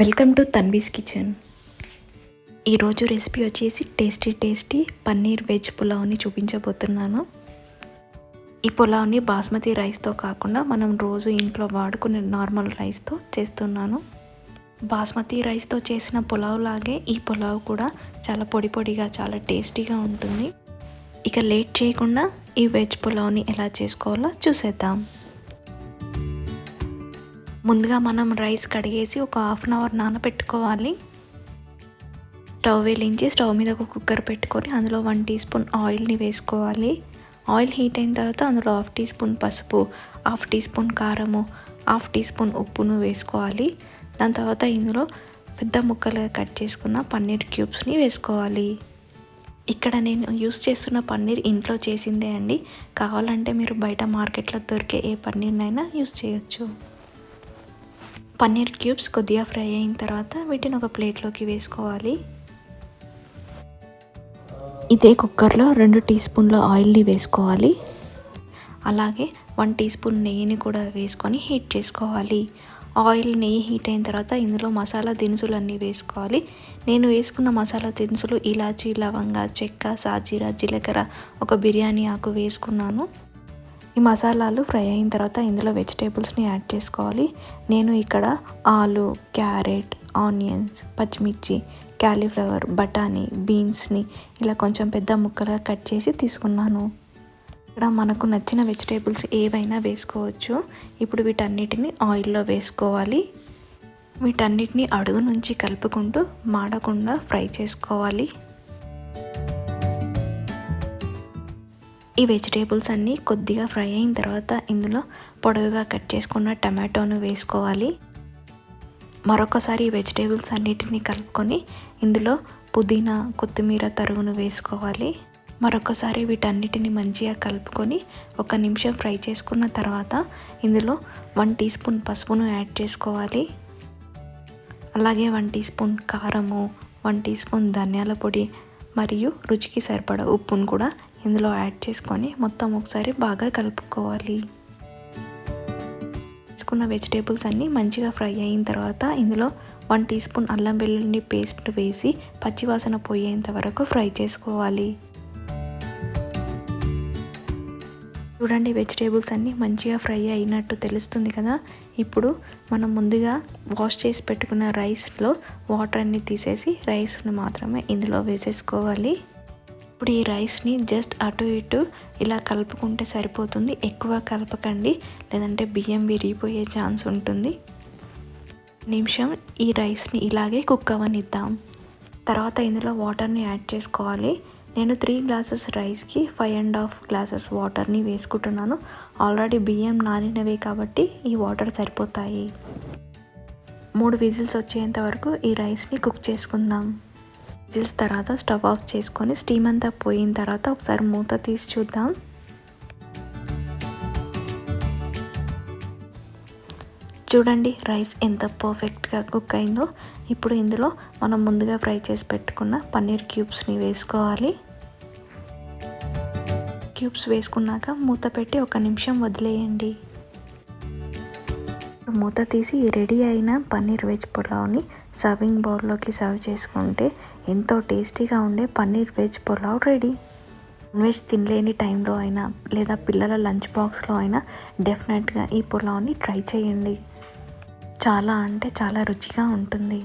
Welcome to Tanvi's kitchen ఈరోజు recipe వచ్చేసి tasty tasty paneer veg పులావ్ని చూపించబోతున్నాను. ఈ పులావ్ని బాస్మతి రైస్తో కాకుండా మనం రోజు ఇంట్లో వాడుకునే నార్మల్ రైస్తో చేస్తున్నాను. బాస్మతి రైస్తో చేసిన పులావ్ లాగే ఈ పులావ్ కూడా చాలా పొడి పొడిగా చాలా టేస్టీగా ఉంటుంది. ఇక లేట్ చేయకుండా ఈ వెజ్ పులావ్ని ఎలా చేసుకోవాలో చూసేద్దాం. ముందుగా మనం రైస్ కడిగేసి ఒక హాఫ్ అన్ అవర్ నానబెట్టుకోవాలి. స్టవ్ వెలించి స్టవ్ మీద ఒక కుక్కర్ పెట్టుకొని అందులో వన్ టీ స్పూన్ ఆయిల్ని వేసుకోవాలి. ఆయిల్ హీట్ అయిన తర్వాత అందులో హాఫ్ టీ స్పూన్ పసుపు హాఫ్ టీ స్పూన్ కారము హాఫ్ టీ స్పూన్ ఉప్పును వేసుకోవాలి. దాని తర్వాత ఇందులో పెద్ద ముక్కలుగా కట్ చేసుకున్న పన్నీర్ క్యూబ్స్ని వేసుకోవాలి. ఇక్కడ నేను యూస్ చేస్తున్న పన్నీర్ ఇంట్లో చేసిందే అండి. కావాలంటే మీరు బయట మార్కెట్లో దొరికే ఏ పన్నీర్నైనా యూస్ చేయొచ్చు. పన్నీర్ క్యూబ్స్ కొద్దిగా ఫ్రై అయిన తర్వాత వీటిని ఒక ప్లేట్లోకి వేసుకోవాలి. ఇదే కుక్కర్లో రెండు టీ స్పూన్ల ఆయిల్ని వేసుకోవాలి. అలాగే వన్ టీ స్పూన్ నెయ్యిని కూడా వేసుకొని హీట్ చేసుకోవాలి. ఆయిల్ నెయ్యి హీట్ అయిన తర్వాత ఇందులో మసాలా దినుసులు అన్నీ వేసుకోవాలి. నేను వేసుకున్న మసాలా దినుసులు ఇలాచీ లవంగ చెక్క సాజీరా జీలకర్ర ఒక బిర్యానీ ఆకు వేసుకున్నాను. ఈ మసాలాలు ఫ్రై అయిన తర్వాత ఇందులో వెజిటేబుల్స్ని యాడ్ చేసుకోవాలి. నేను ఇక్కడ ఆలు క్యారెట్ ఆనియన్స్ పచ్చిమిర్చి క్యాలీఫ్లవర్ బఠానీ బీన్స్ని ఇలా కొంచెం పెద్ద ముక్కలుగా కట్ చేసి తీసుకున్నాను. ఇక్కడ మనకు నచ్చిన వెజిటేబుల్స్ ఏవైనా వేసుకోవచ్చు. ఇప్పుడు వీటన్నిటిని ఆయిల్లో వేసుకోవాలి. వీటన్నిటిని అడుగు నుంచి కలుపుకుంటూ మాడకుండా ఫ్రై చేసుకోవాలి. ఈ వెజిటేబుల్స్ అన్నీ కొద్దిగా ఫ్రై అయిన తర్వాత ఇందులో పొడవుగా కట్ చేసుకున్న టమాటోను వేసుకోవాలి. మరొకసారి ఈ వెజిటేబుల్స్ అన్నిటిని కలుపుకొని ఇందులో పుదీనా కొత్తిమీర తరుగును వేసుకోవాలి. మరొకసారి వీటన్నిటిని మంచిగా కలుపుకొని ఒక నిమిషం ఫ్రై చేసుకున్న తర్వాత ఇందులో వన్ టీ స్పూన్ పసుపును యాడ్ చేసుకోవాలి. అలాగే వన్ టీ స్పూన్ కారము వన్ టీ స్పూన్ ధనియాల పొడి మరియు రుచికి సరిపడ ఉప్పును కూడా ఇందులో యాడ్ చేసుకొని మొత్తం ఒకసారి బాగా కలుపుకోవాలి. తీసుకున్న వెజిటేబుల్స్ అన్నీ మంచిగా ఫ్రై అయిన తర్వాత ఇందులో వన్ టీ స్పూన్ అల్లం వెల్లుల్లి పేస్ట్ వేసి పచ్చివాసన పోయేంత వరకు ఫ్రై చేసుకోవాలి. చూడండి వెజిటేబుల్స్ అన్నీ మంచిగా ఫ్రై అయినట్టు తెలుస్తుంది కదా? ఇప్పుడు మనం ముందుగా వాష్ చేసి పెట్టుకున్న రైస్లో వాటర్ అన్ని తీసేసి రైస్ని మాత్రమే ఇందులో వేసేసుకోవాలి. ఇప్పుడు ఈ రైస్ని జస్ట్ అటు ఇటు ఇలా కలుపుకుంటే సరిపోతుంది. ఎక్కువ కలపకండి. లేదంటే బియ్యం విరిగిపోయే ఛాన్స్ ఉంటుంది. నిమిషం ఈ రైస్ని ఇలాగే కుక్ అవ్వనిద్దాం తర్వాత ఇందులో వాటర్ని యాడ్ చేసుకోవాలి. నేను త్రీ గ్లాసెస్ రైస్కి ఫైవ్ అండ్ హాఫ్ గ్లాసెస్ వాటర్ని వేసుకుంటున్నాను. ఆల్రెడీ బియ్యం నానినవే కాబట్టి ఈ వాటర్ సరిపోతాయి. మూడు విజిల్స్ వచ్చేంత వరకు ఈ రైస్ని కుక్ చేసుకుందాం. విజిల్స్ తర్వాత స్టవ్ ఆఫ్ చేసుకొని స్టీమ్ అంతా పోయిన తర్వాత ఒకసారి మూత తీసి చూద్దాం. చూడండి రైస్ ఎంత పర్ఫెక్ట్గా కుక్ అయిందో. ఇప్పుడు ఇందులో మనం ముందుగా ఫ్రై చేసి పెట్టుకున్న పన్నీర్ క్యూబ్స్ని వేసుకోవాలి. క్యూబ్స్ వేసుకున్నాక మూత పెట్టి ఒక నిమిషం వదిలేయండి. మూత తీసి రెడీ అయిన పన్నీర్ వెజ్ పులావ్ని సర్వింగ్ బౌల్లోకి సర్వ్ చేసుకుంటే ఎంతో టేస్టీగా ఉండే paneer veg pulao ready. Non veg తినలేని టైంలో అయినా లేదా పిల్లల లంచ్ బాక్స్లో అయినా డెఫినెట్గా ఈ పులావ్ని ట్రై చేయండి. చాలా అంటే చాలా రుచిగా ఉంటుంది.